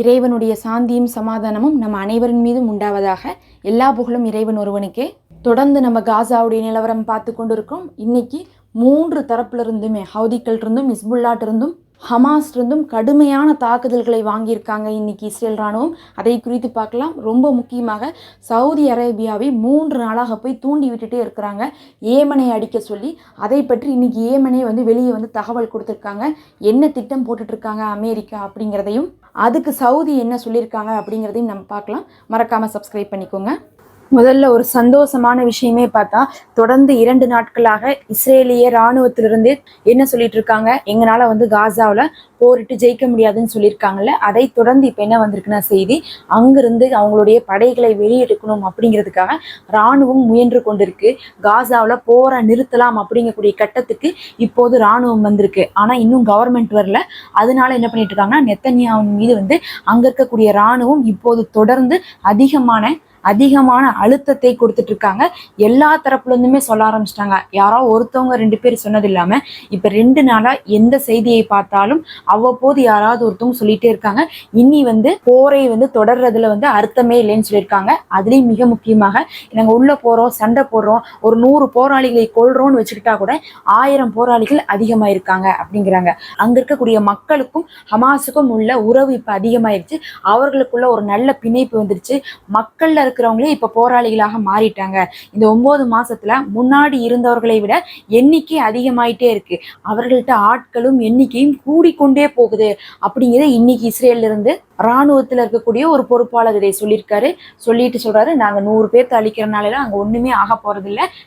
இறைவனுடைய சாந்தியும் சமாதானமும் நம்ம அனைவரின் மீதும் உண்டாவதாக எல்லா புகழும் இறைவன் ஒருவனுக்கே. தொடர்ந்து நம்ம காசாவுடைய நிலவரம் பார்த்து கொண்டு இருக்கோம் இன்னைக்கு மூன்று தரப்புல இருந்துமே ஹவுதிகள் ஹமாஸ்லேருந்தும் கடுமையான தாக்குதல்களை வாங்கியிருக்காங்க இன்றைக்கி இஸ்ரேல் ராணுவம் அதை குறித்து பார்க்கலாம். ரொம்ப முக்கியமாக சவுதி அரேபியாவை மூன்று நாளாக போய் தூண்டி விட்டுட்டே இருக்கிறாங்க. ஏமனை அடிக்க சொல்லி அதை பற்றி இன்றைக்கி ஏமனை வந்து வெளியே வந்து தகவல் கொடுத்துருக்காங்க. என்ன திட்டம் போட்டுட்ருக்காங்க அமெரிக்கா அப்படிங்கிறதையும் அதுக்கு சவுதி என்ன சொல்லியிருக்காங்க அப்படிங்கிறதையும் நம்ம பார்க்கலாம். மறக்காமல் சப்ஸ்கிரைப் பண்ணிக்கோங்க. முதல்ல ஒரு சந்தோஷமான விஷயமே பார்த்தா தொடர்ந்து இரண்டு நாட்களாக இஸ்ரேலிய இராணுவத்திலிருந்து என்ன சொல்லிட்டு இருக்காங்க? எங்களால் வந்து காசாவில் போரிட்டு ஜெயிக்க முடியாதுன்னு சொல்லியிருக்காங்கல்ல அதை தொடர்ந்து இப்போ என்ன வந்திருக்குன்னா செய்தி அங்கிருந்து அவங்களுடைய படைகளை வெளியெடுக்கணும் அப்படிங்கிறதுக்காக இராணுவம் முயன்று கொண்டிருக்கு. காசாவில் போரை நிறுத்தலாம் அப்படிங்கக்கூடிய கட்டத்துக்கு இப்போது இராணுவம் வந்திருக்கு. ஆனால் இன்னும் கவர்மெண்ட் வரல. அதனால என்ன பண்ணிட்டு இருக்காங்கன்னா நெத்தன்யாவின் மீது வந்து அங்கே இருக்கக்கூடிய இராணுவம் இப்போது தொடர்ந்து அதிகமான அதிகமான அழுத்தத்தை கொடுத்துட்டு இருக்காங்க எல்லா தரப்புல இருந்துமே சொல்ல ஆரம்பிச்சிட்டாங்க. யாரோ ஒருத்தவங்க ரெண்டு பேர் சொன்னது இல்லாம இப்ப ரெண்டு நாளா எந்த செய்தியை பார்த்தாலும் அவ்வப்போது யாராவது ஒருத்தவங்க சொல்லிட்டே இருக்காங்க. இனி வந்து போரை வந்து தொடர்றதுல வந்து அர்த்தமே இல்லைன்னு சொல்லியிருக்காங்க. அதுலயும் மிக முக்கியமாக நாங்க உள்ள போறோம் சண்டை போடுறோம் ஒரு நூறு போராளிகளை கொள்றோம்னு வச்சுக்கிட்டா கூட ஆயிரம் போராளிகள் அதிகமாயிருக்காங்க அப்படிங்கிறாங்க. அங்க இருக்கக்கூடிய மக்களுக்கும் ஹமாஸுக்கும் உள்ள உறவு இப்ப அதிகமாயிருச்சு. அவர்களுக்குள்ள ஒரு நல்ல பிணைப்பு வந்துருச்சு. மக்கள்ல இருக்கிறவங்களே இப்ப போராளிகளாக மாறிட்டாங்க. இந்த ஒன்பது மாசத்துல முன்னாடி இருந்தவர்களை விட எண்ணிக்கை அதிகமாயிட்டே இருக்கு. அவர்கள்ட்ட ஆட்களும் எண்ணிக்கையும் கூடிக்கொண்டே போகுது அப்படிங்கிறத இன்னைக்கு இஸ்ரேல்ல இருந்து இராணுவத்தில் இருக்கக்கூடிய ஒரு பொறுப்பாளர் இதை சொல்லியிருக்காரு. சொல்லிட்டு சொல்றாரு நாங்கள் நூறு பேர்த்த அழிக்கிறனால அங்கே ஒன்றுமே ஆக போறது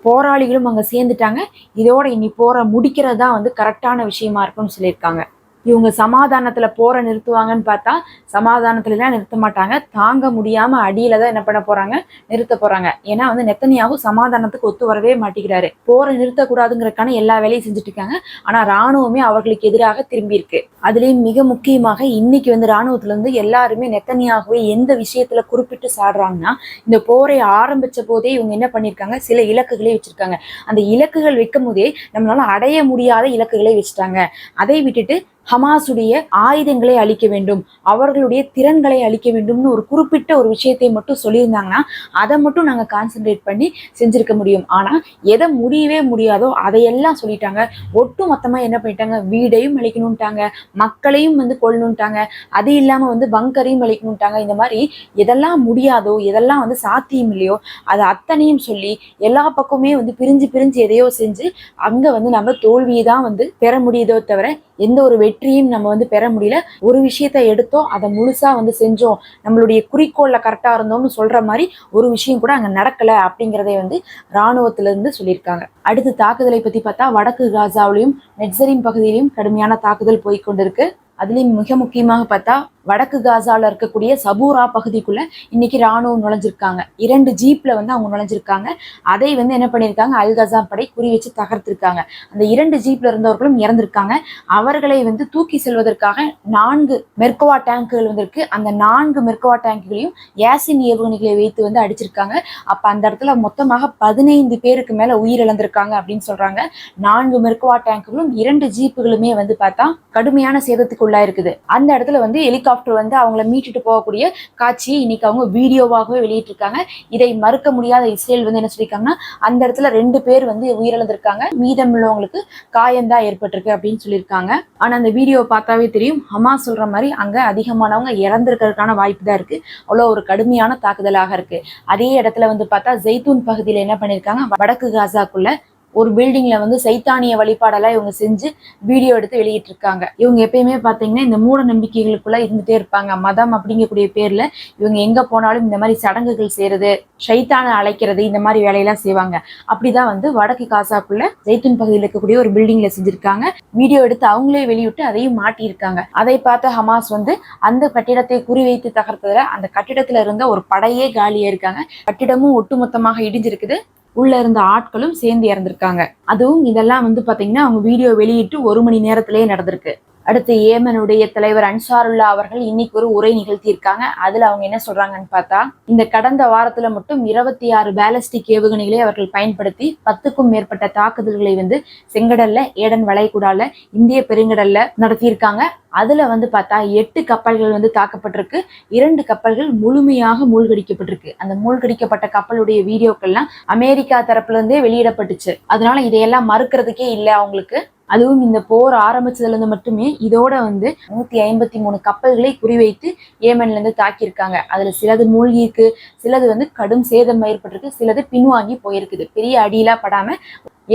போராளிகளும் அங்கே சேர்ந்துட்டாங்க. இதோட இனி போற முடிக்கிறது தான் வந்து கரெக்டான விஷயமா இருக்கும்னு சொல்லியிருக்காங்க. இவங்க சமாதானத்துல போரை நிறுத்துவாங்கன்னு பார்த்தா சமாதானத்துல எல்லாம் நிறுத்த மாட்டாங்க. தாங்க முடியாம அடியில தான் என்ன பண்ண போறாங்க? நிறுத்த போறாங்க. ஏன்னா வந்து நெத்தனியாவும் சமாதானத்துக்கு ஒத்து வரவே மாட்டேங்கிறாரு. போரை நிறுத்தக்கூடாதுங்கிறக்கான எல்லா வேலையும் செஞ்சுட்டு இருக்காங்க ஆனா ராணுவமே அவர்களுக்கு எதிராக திரும்பி இருக்கு அதுலயும் மிக முக்கியமாக இன்னைக்கு வந்து ராணுவத்துல இருந்து எல்லாருமே நெத்தனியாகவே எந்த விஷயத்துல குறிப்பிட்டு சாடுறாங்கன்னா இந்த போரை ஆரம்பிச்ச போதே இவங்க என்ன பண்ணிருக்காங்க சில இலக்குகளை வச்சிருக்காங்க. அந்த இலக்குகள் வைக்கும் போதே நம்மளால அடைய முடியாத இலக்குகளை வச்சுட்டாங்க. அதை விட்டுட்டு ஹமாஸுடைய ஆயுதங்களை அழிக்க வேண்டும் அவர்களுடைய திறன்களை அழிக்க வேண்டும்னு ஒரு குறிப்பிட்ட ஒரு விஷயத்தை மட்டும் சொல்லியிருந்தாங்கன்னா அதை மட்டும் நாங்கள் கான்சென்ட்ரேட் பண்ணி செஞ்சிருக்க முடியும். ஆனால் எதை முடியவே முடியாதோ அதையெல்லாம் சொல்லிட்டாங்க. ஒட்டு மொத்தமாக என்ன பண்ணிட்டாங்க? வீடையும் அழிக்கணும்ட்டாங்க. மக்களையும் வந்து கொள்ளணுன்ட்டாங்க அது இல்லாமல் வந்து பங்கரையும் அழிக்கணும்ட்டாங்க. இந்த மாதிரி எதெல்லாம் முடியாதோ எதெல்லாம் வந்து சாத்தியம் இல்லையோ அதை அத்தனையும் சொல்லி எல்லா பக்கமே வந்து பிரிஞ்சு பிரிஞ்சு எதையோ செஞ்சு அங்கே வந்து நம்ம தோல்வியை தான் வந்து பெற முடியுதோ தவிர எந்த ஒரு வெற்றியும் நம்ம வந்து பெற முடியல. ஒரு விஷயத்த எடுத்தோம் அதை முழுசா வந்து செஞ்சோம் நம்மளுடைய குறிக்கோள்ல கரெக்டா இருந்தோம்னு சொல்ற மாதிரி ஒரு விஷயம் கூட அங்க நடக்கல அப்படிங்கிறதே வந்து ராணுவத்துல இருந்து சொல்லியிருக்காங்க. அடுத்து தாக்குதலை பத்தி பார்த்தா வடக்கு காசாவிலையும் நெட்சரின் பகுதியிலையும் கடுமையான தாக்குதல் போய்கொண்டிருக்கு அதுலயும் மிக முக்கியமாக பார்த்தா வடக்கு காசால இருக்கக்கூடிய சபூரா பகுதிக்குள்ள இன்னைக்கு ராணுவம் நுழைஞ்சிருக்காங்க. இரண்டு ஜீப்ல வந்து அவங்க நுழைஞ்சிருக்காங்க. அதை வந்து என்ன பண்ணியிருக்காங்க? அல் கசா படை குறி வச்சு தகர்த்திருக்காங்க. அந்த இரண்டு ஜீப்ல இருந்தவர்களும் இறந்திருக்காங்க. அவர்களை வந்து தூக்கி செல்வதற்காக நான்கு மெர்கோவா டேங்குகள் வந்திருக்கு. அந்த நான்கு மெர்கோவா டேங்குகளையும் ஏசின் ஏவுகணைகளை வைத்து வந்து அடிச்சிருக்காங்க. அப்ப அந்த இடத்துல மொத்தமாக பதினைந்து பேருக்கு மேல உயிரிழந்திருக்காங்க அப்படின்னு சொல்றாங்க. நான்கு மெர்கோவா டேங்குகளும் இரண்டு ஜீப்புகளுமே வந்து பார்த்தா கடுமையான சேதத்துக்கு உள்ளாயிருக்குது அந்த இடத்துல வந்து ஹெலிகாப்டர் வந்து அவங்கள மீட்டுட்டு போகக்கூடிய காட்சியை இன்னைக்கு அவங்க வீடியோவாகவே வெளியிட்டிருக்காங்க. இதை மறுக்க முடியாத இஸ்ரேல் வந்து என்ன சொல்லியிருக்காங்கன்னா அந்த இடத்துல ரெண்டு பேர் வந்து உயிரிழந்திருக்காங்க. மீதம் உள்ளவங்களுக்கு காயம்தான் ஏற்பட்டிருக்கு அப்படின்னு சொல்லியிருக்காங்க. ஆனால் அந்த வீடியோ பார்த்தாவே தெரியும். ஹமா சொல்ற மாதிரி அங்கே அதிகமானவங்க இறந்திருக்கிறதுக்கான வாய்ப்பு தான் இருக்கு. அவ்வளோ ஒரு கடுமையான தாக்குதலாக இருக்கு. அதே இடத்துல வந்து பார்த்தா ஜெய்தூன் பகுதியில் என்ன பண்ணியிருக்காங்க? வடக்கு காசாக்குள்ள ஒரு பில்டிங்ல வந்து சைத்தானிய வழிபாடெல்லாம் இவங்க செஞ்சு வீடியோ எடுத்து வெளியிட்டு இருக்காங்க இவங்க எப்பயுமே பார்த்தீங்கன்னா இந்த மூட நம்பிக்கைகளுக்குள்ள இருந்துட்டே இருப்பாங்க. மதம் அப்படிங்கக்கூடிய பேர்ல இவங்க எங்க போனாலும் இந்த மாதிரி சடங்குகள் செய்யறது ஷைத்தானை அழைக்கிறது இந்த மாதிரி வேலையெல்லாம் செய்வாங்க. அப்படிதான் வந்து வடக்கு காசாக்குள்ள ஜெய்தூன் பகுதியில் இருக்கக்கூடிய ஒரு பில்டிங்ல செஞ்சிருக்காங்க. வீடியோ எடுத்து அவங்களே வெளியிட்டு அதையும் மாட்டியிருக்காங்க. அதை பார்த்த ஹமாஸ் வந்து அந்த கட்டிடத்தை குறிவைத்து தகர்த்ததுல அந்த கட்டிடத்துல இருந்த ஒரு படையே காலியா இருக்காங்க கட்டிடமும் ஒட்டுமொத்தமாக இடிஞ்சிருக்குது. உள்ள இருந்த ஆட்களும் சேர்ந்து இறந்திருக்காங்க. அதுவும் இதெல்லாம் வந்து பாத்தீங்கன்னா அவங்க வீடியோ வெளியிட்டு ஒரு மணி நேரத்திலேயே நடந்திருக்கு. அடுத்து ஏமனுடைய தலைவர் அன்சாருல்லா அவர்கள் இன்னைக்கு ஒரு உரை நிகழ்த்தியிருக்காங்க. அதுல அவங்க என்ன சொல்றாங்கன்னு பார்த்தா இந்த கடந்த வாரத்துல மட்டும் இருபத்தி ஆறு பேலஸ்டிக் ஏவுகணைகளை அவர்கள் பயன்படுத்தி பத்துக்கும் மேற்பட்ட தாக்குதல்களை வந்து செங்கடல்ல ஏடன் வளைகுடால இந்திய பெருங்கடல்ல நடத்தியிருக்காங்க. அதுல வந்து பார்த்தா எட்டு கப்பல்கள் வந்து தாக்கப்பட்டிருக்கு. இரண்டு கப்பல்கள் முழுமையாக மூழ்கடிக்கப்பட்டிருக்கு. அந்த மூழ்கடிக்கப்பட்ட கப்பலுடைய வீடியோக்கள்லாம் அமெரிக்கா தரப்புல இருந்தே வெளியிடப்பட்டுச்சு. அதனால இதையெல்லாம் மறுக்கிறதுக்கே இல்லை அவங்களுக்கு. அதுவும் இந்த போர் ஆரம்பிச்சதுலேருந்து மட்டுமே இதோட வந்து நூத்தி ஐம்பத்தி மூணு கப்பல்களை குறிவைத்து ஏமன்ல இருந்து தாக்கியிருக்காங்க. அதுல சிலது மூழ்கி இருக்கு சிலது வந்து கடும் சேதம் ஏற்பட்டிருக்கு சிலது பின்வாங்கி போயிருக்குது. பெரிய அடியெல்லாம் படாம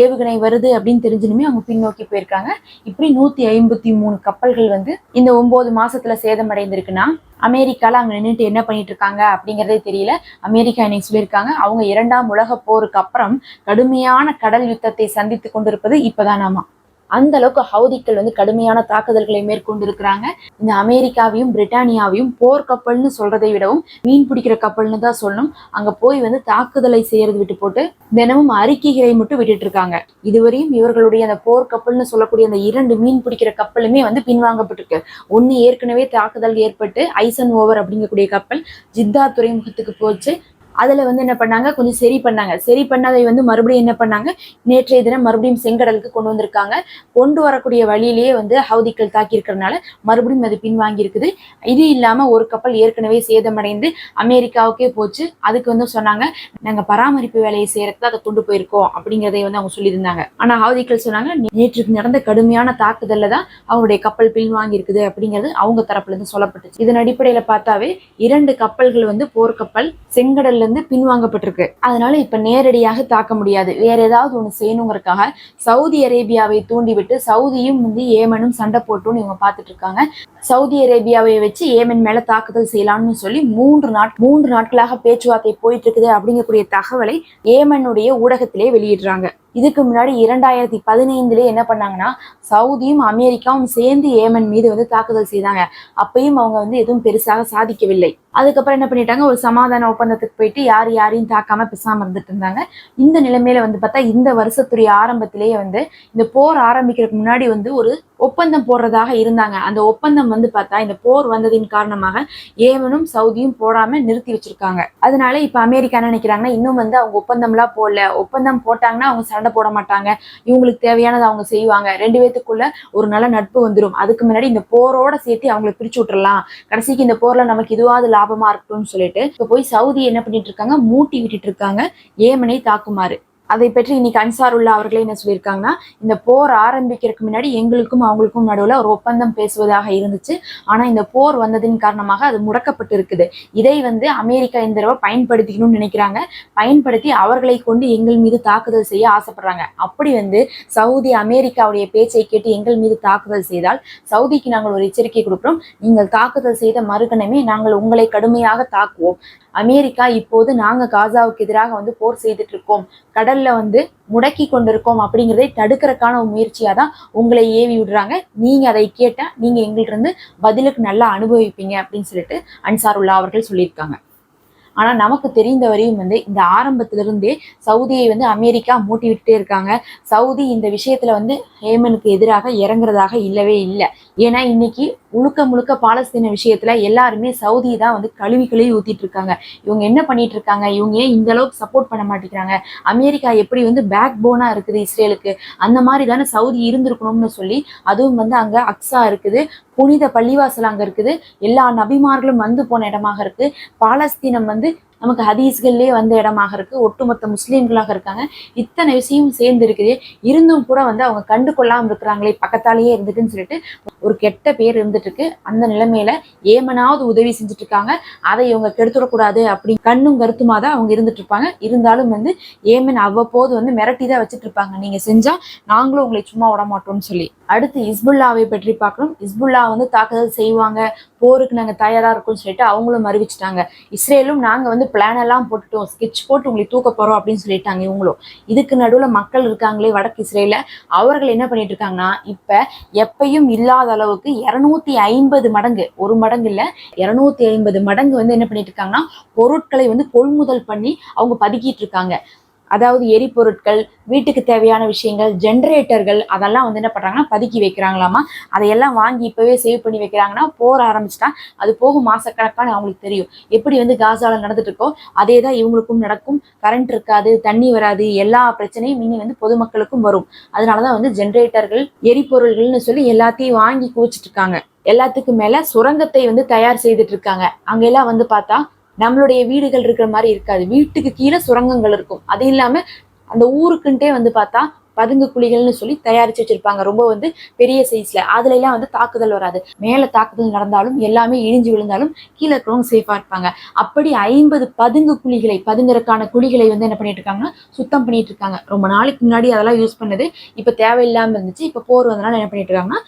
ஏவுகணை வருது அப்படின்னு தெரிஞ்சுனுமே அவங்க பின்னோக்கி போயிருக்காங்க. இப்படி நூத்தி ஐம்பத்தி மூணு கப்பல்கள் வந்து இந்த ஒன்பது மாசத்துல சேதமடைந்திருக்குன்னா அமெரிக்கால அங்க நின்றுட்டு என்ன பண்ணிட்டு இருக்காங்க அப்படிங்கறதே தெரியல. அமெரிக்கா இன்னைக்கு சொல்லியிருக்காங்க அவங்க இரண்டாம் உலக போருக்கு அப்புறம் கடுமையான கடல் யுத்தத்தை சந்தித்து கொண்டிருப்பது இப்பதானாமா? அந்த அளவுக்கு ஹவுதிக்கள் வந்து கடுமையான தாக்குதல்களை மேற்கொண்டு இருக்கிறாங்க இந்த அமெரிக்காவையும் பிரிட்டானியாவையும் போர் கப்பல்னு சொல்றதை விடவும் மீன் பிடிக்கிற கப்பல்னு தான் சொல்லணும். அங்க போய் வந்து தாக்குதலை செய்யறது விட்டு போட்டு தினமும் அறிக்கைகளை மட்டும் விட்டுட்டு இருக்காங்க இதுவரையும் இவர்களுடைய அந்த போர் கப்பல்னு சொல்லக்கூடிய அந்த இரண்டு மீன் பிடிக்கிற கப்பலுமே வந்து பின்வாங்கப்பட்டிருக்கு. ஒன்னு ஏற்கனவே தாக்குதல் ஏற்பட்டு ஐசன் ஓவர் அப்படிங்கக்கூடிய கப்பல் ஜித்தா துறைமுகத்துக்கு போச்சு. அதில் வந்து என்ன பண்ணாங்க? கொஞ்சம் சரி பண்ணாங்க. சரி பண்ணதை வந்து மறுபடியும் என்ன பண்ணாங்க? நேற்றைய தினம் மறுபடியும் செங்கடலுக்கு கொண்டு வந்திருக்காங்க. கொண்டு வரக்கூடிய வழியிலேயே வந்து ஹவுதிக்கள் தாக்கியிருக்கிறதுனால மறுபடியும் அது பின்வாங்கியிருக்குது. இது இல்லாமல் ஒரு கப்பல் ஏற்கனவே சேதமடைந்து அமெரிக்காவுக்கே போச்சு. அதுக்கு வந்து சொன்னாங்க நாங்கள் பராமரிப்பு வேலையை செய்யறதுக்கு அதை கொண்டு போயிருக்கோம். அப்படிங்கிறதை வந்து அவங்க சொல்லியிருந்தாங்க. ஆனால் ஹவுதிக்கள் சொன்னாங்க நேற்றுக்கு நடந்த கடுமையான தாக்குதலில் தான் அவங்களுடைய கப்பல் பின்வாங்கியிருக்குது. அப்படிங்கிறது அவங்க தரப்புலேருந்து சொல்லப்பட்டுச்சு. இதன் அடிப்படையில் பார்த்தாவே இரண்டு கப்பல்கள் வந்து போர்க்கப்பல் செங்கடல்ல இருந்து பின்வாங்கப்பட்டிருக்கு. அதனால இப்ப நேரடியாக தாக்க முடியாது. வேற ஏதாவது ஒண்ணு செய்யணுங்கிறதுக்காக சவுதி அரேபியாவை தூண்டிவிட்டு சவுதியும் வந்து ஏமனும் சண்டை போட்டுன்னு இவங்க பார்த்துட்டு இருக்காங்க. சவுதி அரேபியாவை வச்சு ஏமன் மேல தாக்குதல் செய்யலாம்னு சொல்லி மூன்று நாட் மூன்று நாட்களாக பேச்சுவார்த்தை போயிட்டு இருக்குது அப்படிங்கக்கூடிய தகவலை ஏமனுடைய ஊடகத்திலே வெளியிடுறாங்க. இதுக்கு முன்னாடி இரண்டாயிரத்தி பதினைந்துலேயே என்ன பண்ணாங்கன்னா சவுதியும் அமெரிக்காவும் சேர்ந்து ஏமன் மீது வந்து தாக்குதல் செய்தாங்க. அப்பயும் அவங்க வந்து எதுவும் பெருசாக சாதிக்கவில்லை. அதுக்கப்புறம் என்ன பண்ணிட்டாங்க ஒரு சமாதான ஒப்பந்தத்துக்கு போயிட்டு யார் யாரையும் தாக்காம பேசாமல் இருந்துட்டு இருந்தாங்க. இந்த நிலைமையில வந்து பார்த்தா இந்த வருஷத்துடைய ஆரம்பத்திலேயே வந்து இந்த போர் ஆரம்பிக்கிறதுக்கு முன்னாடி வந்து ஒரு ஒப்பந்தம் போடுறதாக இருந்தாங்க. அந்த ஒப்பந்தம் வந்து பார்த்தா இந்த போர் வந்ததின் காரணமாக ஏமனும் சவுதியும் போடாம நிறுத்தி வச்சிருக்காங்க. அதனால இப்ப அமெரிக்கா என்ன நினைக்கிறாங்கன்னா இன்னும் வந்து அவங்க ஒப்பந்தம்லாம் போடல. ஒப்பந்தம் போட்டாங்கன்னா அவங்க சண்டை போட மாட்டாங்க. இவங்களுக்கு தேவையானதை அவங்க செய்வாங்க. ரெண்டு பேத்துக்குள்ள ஒரு நல்ல நட்பு வந்துடும் அதுக்கு முன்னாடி இந்த போரோட சேர்த்து அவங்களை பிரிச்சு விட்டுறலாம். கடைசிக்கு இந்த போர்ல நமக்கு இதுவாவது லாபமா இருக்கட்டும்னு சொல்லிட்டு இப்ப போய் சவுதி என்ன பண்ணிட்டு இருக்காங்க? மூட்டி விட்டுட்டு இருக்காங்க. ஏமனை தாக்குமாறு. அதை பற்றி இன்னைக்கு அன்சாருல்லா அவர்களே என்ன சொல்லியிருக்காங்கன்னா இந்த போர் ஆரம்பிக்கிறதுக்கு முன்னாடி எங்களுக்கும் அவங்களுக்கும் நடுவில் ஒரு ஒப்பந்தம் பேசுவதாக இருந்துச்சு. ஆனால் இந்த போர் வந்ததின் காரணமாக அது முடக்கப்பட்டு இருக்குது இதை வந்து அமெரிக்கா இந்த தடவை பயன்படுத்திக்கணும்னு நினைக்கிறாங்க. பயன்படுத்தி அவர்களை கொண்டு எங்கள் மீது தாக்குதல் செய்ய ஆசைப்படுறாங்க. அப்படி வந்து சவுதி அமெரிக்காவுடைய பேச்சை கேட்டு எங்கள் மீது தாக்குதல் செய்தால் சவுதிக்கு நாங்கள் ஒரு எச்சரிக்கை கொடுக்குறோம். நீங்கள் தாக்குதல் செய்த மறுகணமே நாங்கள் உங்களை கடுமையாக தாக்குவோம். அமெரிக்கா இப்போது நாங்கள் காசாவுக்கு எதிராக வந்து போர் செய்துட்டு இருக்கோம். கடல்ல வந்து முடக்கி கொண்டிருக்கோம் அப்படிங்கிறதை தடுக்கிறதுக்கான முயற்சியாக தான் உங்களை ஏவி விடுறாங்க. நீங்கள் அதை கேட்டால் நீங்கள் எங்கள்கிட்ட இருந்து பதிலுக்கு நல்லா அனுபவிப்பீங்க அப்படின்னு சொல்லிட்டு அன்சாருல்லா அவர்கள் சொல்லியிருக்காங்க. ஆனால் நமக்கு தெரிந்த வரையும் வந்து இந்த ஆரம்பத்திலிருந்தே சவுதியை வந்து அமெரிக்கா மூட்டி விட்டுட்டே இருக்காங்க. சவுதி இந்த விஷயத்தில் வந்து ஹேமனுக்கு எதிராக இறங்குறதாக இல்லவே இல்லை. ஏன்னா இன்னைக்கு முழுக்க முழுக்க பாலஸ்தீன விஷயத்துல எல்லாருமே சவுதி தான் வந்து கழுவி கழுவி ஊத்திட்டு இருக்காங்க. இவங்க என்ன பண்ணிட்டு இருக்காங்க? இவங்க ஏன் இந்த அளவுக்கு சப்போர்ட் பண்ண மாட்டேங்கிறாங்க? அமெரிக்கா எப்படி வந்து பேக் போனா இருக்குது இஸ்ரேலுக்கு? அந்த மாதிரி தானே சவுதி இருந்திருக்கணும்னு சொல்லி அதுவும் வந்து அங்க அக்ஸா இருக்குது. புனித பள்ளிவாசல் அங்க இருக்குது. எல்லா நபிமார்களும் வந்து போன இடமாக இருக்கு. பாலஸ்தீனம் வந்து நமக்கு ஹதீஸ்கள்லேயே வந்த இடமாக இருக்கு. ஒட்டுமொத்த முஸ்லீம்களாக இருக்காங்க. இத்தனை விஷயம் சேர்ந்து இருக்குது இருந்தும் கூட வந்து அவங்க கண்டு கொள்ளாமல் இருக்கிறாங்களே பக்கத்தாலேயே இருந்துட்டுன்னு சொல்லிட்டு ஒரு கெட்ட பேர் இருந்துட்டு இருக்கு அந்த நிலைமையில ஏமனாவது உதவி செஞ்சுட்டு இருக்காங்க அதை இவங்க கெடுத்துடக்கூடாது அப்படி கண்ணும் கருத்துமாக தான் அவங்க இருந்துட்டு இருப்பாங்க இருந்தாலும் வந்து ஏமன் அவ்வப்போது வந்து மிரட்டி தான் வச்சுட்டு இருப்பாங்க நீங்கள் செஞ்சால் நாங்களும் உங்களை சும்மா விட மாட்டோம்னு சொல்லி. அடுத்து இஸ்புல்லாவை பற்றி பார்க்கணும். இஸ்புல்லா வந்து தாக்குதல் செய்வாங்க போருக்கு நாங்கள் தயாராக இருக்கோம்னு சொல்லிட்டு அவங்களும் அறிவிச்சிட்டாங்க இஸ்ரேலும் நாங்கள் வந்து பிளான் எல்லாம் போட்டுட்டோம். ஸ்கெட்ச் போட்டு உங்களை தூக்க போகிறோம் அப்படின்னு சொல்லிட்டாங்க இவங்களும். இதுக்கு நடுவில் மக்கள் இருக்காங்களே வடக்கு இஸ்ரேல அவர்கள் என்ன பண்ணிட்டு இருக்காங்கன்னா இப்போ எப்பயும் இல்லாத அளவுக்கு இரநூத்தி ஐம்பது மடங்கு ஒரு மடங்கு இல்லை இரநூத்தி ஐம்பது மடங்கு வந்து என்ன பண்ணிட்டு இருக்காங்கன்னா பொருட்களை வந்து கொள்முதல் பண்ணி அவங்க பதுக்கிட்டு இருக்காங்க. அதாவது எரிபொருட்கள் வீட்டுக்கு தேவையான விஷயங்கள் ஜென்ரேட்டர்கள் அதெல்லாம் வந்து என்ன பண்ணுறாங்கன்னா பதுக்கி வைக்கிறாங்களாமா? அதையெல்லாம் வாங்கி இப்போவே சேவ் பண்ணி வைக்கிறாங்கன்னா போர் ஆரம்பிச்சிட்டா அது போகும் மாசக்கணக்கான அவங்களுக்கு தெரியும். எப்படி வந்து காசால நடந்துட்டு இருக்கோ அதே தான் இவங்களுக்கும் நடக்கும். கரண்ட் இருக்காது தண்ணி வராது எல்லா பிரச்சனையும் இனி வந்து பொதுமக்களுக்கும் வரும். அதனால தான் வந்து ஜென்ரேட்டர்கள் எரிபொருள்கள்னு சொல்லி எல்லாத்தையும் வாங்கி குவிச்சிட்டு இருக்காங்க எல்லாத்துக்கும் மேல சுரங்கத்தை வந்து தயார் செய்துட்டு இருக்காங்க அங்கெல்லாம் வந்து பார்த்தா நம்மளுடைய வீடுகள் இருக்கிற மாதிரி இருக்காது. வீட்டுக்கு கீழே சுரங்கங்கள் இருக்கும். அது இல்லாம அந்த ஊருக்குன்ட்டே வந்து பார்த்தா பதுங்கு குழிகள்னு சொல்லி தயாரிச்சு வச்சிருப்பாங்க. ரொம்ப வந்து பெரிய சைஸ்ல அதுல எல்லாம் வந்து தாக்குதல் வராது. மேல தாக்குதல் நடந்தாலும் எல்லாமே இழிஞ்சு விழுந்தாலும் கீழே இருக்கிறவங்க சேஃபா இருப்பாங்க. அப்படி ஐம்பது பதுங்கு குழிகளை பதுங்கறக்கான குழிகளை வந்து என்ன பண்ணிட்டு இருக்காங்கன்னா சுத்தம் பண்ணிட்டு இருக்காங்க. ரொம்ப நாளைக்கு முன்னாடி அதெல்லாம் யூஸ் பண்ணது. இப்ப தேவையில்லாம இருந்துச்சு. இப்ப போர் வந்தனால என்ன பண்ணிட்டு இருக்காங்கன்னா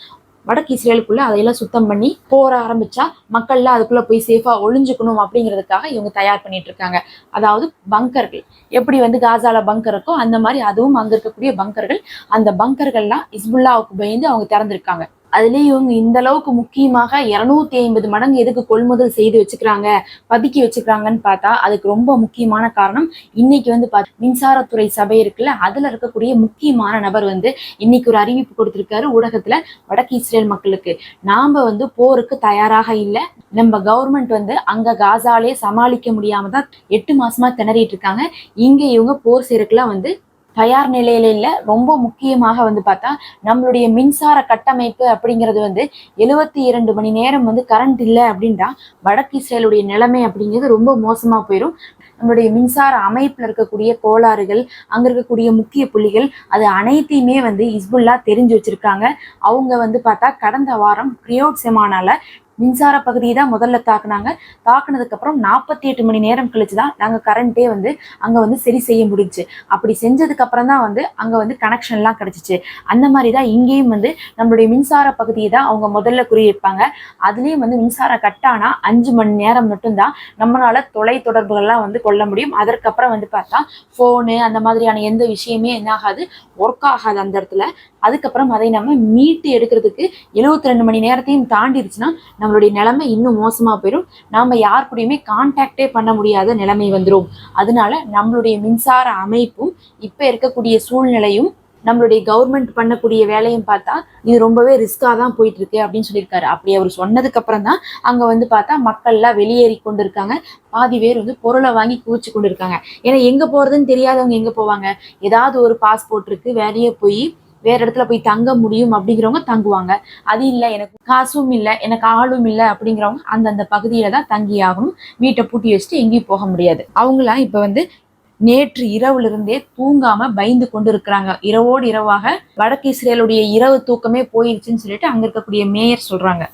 வடக்கு இஸ்ரேலுக்குள்ள அதையெல்லாம் சுத்தம் பண்ணி போற ஆரம்பிச்சா மக்கள்லாம் அதுக்குள்ள போய் சேஃபா ஒளிஞ்சுக்கணும் அப்படிங்கிறதுக்காக இவங்க தயார் பண்ணிட்டு இருக்காங்க. அதாவது பங்கர்கள் எப்படி வந்து காசால பங்கர் இருக்கோ அந்த மாதிரி அதுவும் அங்க இருக்கக்கூடிய பங்கர்கள் அந்த பங்கர்கள்லாம் இஸ்புல்லாவுக்கு பயந்து அவங்க திறந்திருக்காங்க. அதுலேயும் இவங்க இந்த அளவுக்கு முக்கியமாக இருநூத்தி ஐம்பது மடங்கு எதுக்கு கொள்முதல் செய்து வச்சுக்கிறாங்க பதுக்கி வச்சுக்கிறாங்கன்னு பார்த்தா அதுக்கு ரொம்ப முக்கியமான காரணம் இன்னைக்கு வந்து பாத்து மின்சாரத்துறை சபை இருக்குல்ல அதுல இருக்கக்கூடிய முக்கியமான நபர் வந்து இன்னைக்கு ஒரு அறிவிப்பு கொடுத்திருக்காரு ஊடகத்துல வடக்கு இஸ்ரேல் மக்களுக்கு. நாம வந்து போருக்கு தயாராக இல்லை. நம்ம கவர்மெண்ட் வந்து அங்க காசாலே சமாளிக்க முடியாம தான் எட்டு மாசமா திணறிட்டு இருக்காங்க. இங்க இவங்க போர் செய்யறதுக்குலாம் வந்து தயார் நிலையில இல்லை ரொம்ப முக்கியமாக வந்து பார்த்தா நம்மளுடைய மின்சார கட்டமைப்பு அப்படிங்கிறது வந்து எழுவத்தி இரண்டு மணி நேரம் வந்து கரண்ட் இல்லை அப்படின்டா வடக்கு இஸ்ரேலுடைய நிலைமை அப்படிங்கிறது ரொம்ப மோசமா போயிடும் நம்மளுடைய மின்சார அமைப்புல இருக்கக்கூடிய கோளாறுகள் அங்க இருக்கக்கூடிய முக்கிய புள்ளிகள் அது அனைத்தையுமே வந்து இஸ்புல்லா தெரிஞ்சு வச்சிருக்காங்க. அவங்க வந்து பார்த்தா கடந்த வாரம் கிரியோட் செமானால மின்சார பகுதியை தான் முதல்ல தாக்குனாங்க. தாக்குனதுக்கு அப்புறம் நாற்பத்தி எட்டு மணி நேரம் கழிச்சு தான் நாங்கள் கரண்ட்டே வந்து அங்கே வந்து சரி செய்ய முடிஞ்சுச்சு அப்படி செஞ்சதுக்கு அப்புறம் தான் வந்து அங்கே வந்து கனெக்ஷன்லாம் கிடைச்சிச்சு. அந்த மாதிரி தான் இங்கேயும் வந்து நம்மளுடைய மின்சார பகுதியை தான் அவங்க முதல்ல குறியிருப்பாங்க அதுலேயும் வந்து மின்சாரம் கட்டானா அஞ்சு மணி நேரம் மட்டும்தான் நம்மளால தொலை தொடர்புகள்லாம் வந்து கொள்ள முடியும். அதற்கப்புறம் வந்து பார்த்தா ஃபோனு அந்த மாதிரியான எந்த விஷயமே என்ன ஆகாது ஒர்க் ஆகாது அந்த இடத்துல. அதுக்கப்புறம் அதை நம்ம மீட்டு எடுக்கிறதுக்கு எழுபத்தி ரெண்டு மணி நேரத்தையும் தாண்டிடுச்சுன்னா நம்மளுடைய நிலைமை இன்னும் மோசமா போயிடும் நாம யார் கூடயுமே கான்டாக்டே பண்ண முடியாத நிலைமை வந்துடும் அதனால நம்மளுடைய மின்சார அமைப்பும் இப்ப இருக்கக்கூடிய சூழ்நிலையும் நம்மளுடைய கவர்மெண்ட் பண்ணக்கூடிய வேலையும் பார்த்தா இது ரொம்பவே ரிஸ்கா தான் போயிட்டு இருக்கு அப்படின்னு சொல்லியிருக்காரு. அப்படி அவர் சொன்னதுக்கு அப்புறம் தான் அங்க வந்து பார்த்தா மக்கள்லாம் வெளியேறி கொண்டு இருக்காங்க பாதி பேர் வந்து பொருளை வாங்கி குவிச்சு கொண்டு இருக்காங்க ஏன்னா எங்க போறதுன்னு தெரியாதவங்க எங்க போவாங்க? ஏதாவது ஒரு பாஸ்போர்ட் இருக்கு வேலையே போய் வேற இடத்துல போய் தங்க முடியும் அப்படிங்கிறவங்க தங்குவாங்க. அது இல்லை எனக்கு காசும் இல்லை எனக்கு ஆளும் இல்லை அப்படிங்கிறவங்க அந்தந்த பகுதியில தான் தங்கி ஆகணும். வீட்டை பூட்டி வச்சுட்டு எங்கேயும் போக முடியாது. அவங்களாம் இப்ப வந்து நேற்று இரவுல இருந்தே தூங்காம பயந்து கொண்டு இருக்கிறாங்க இரவோடு இரவாக வடக்கு இஸ்ரேலுடைய இரவு தூக்கமே போயிருச்சுன்னு சொல்லிட்டு அங்க இருக்கக்கூடிய மேயர் சொல்றாங்க.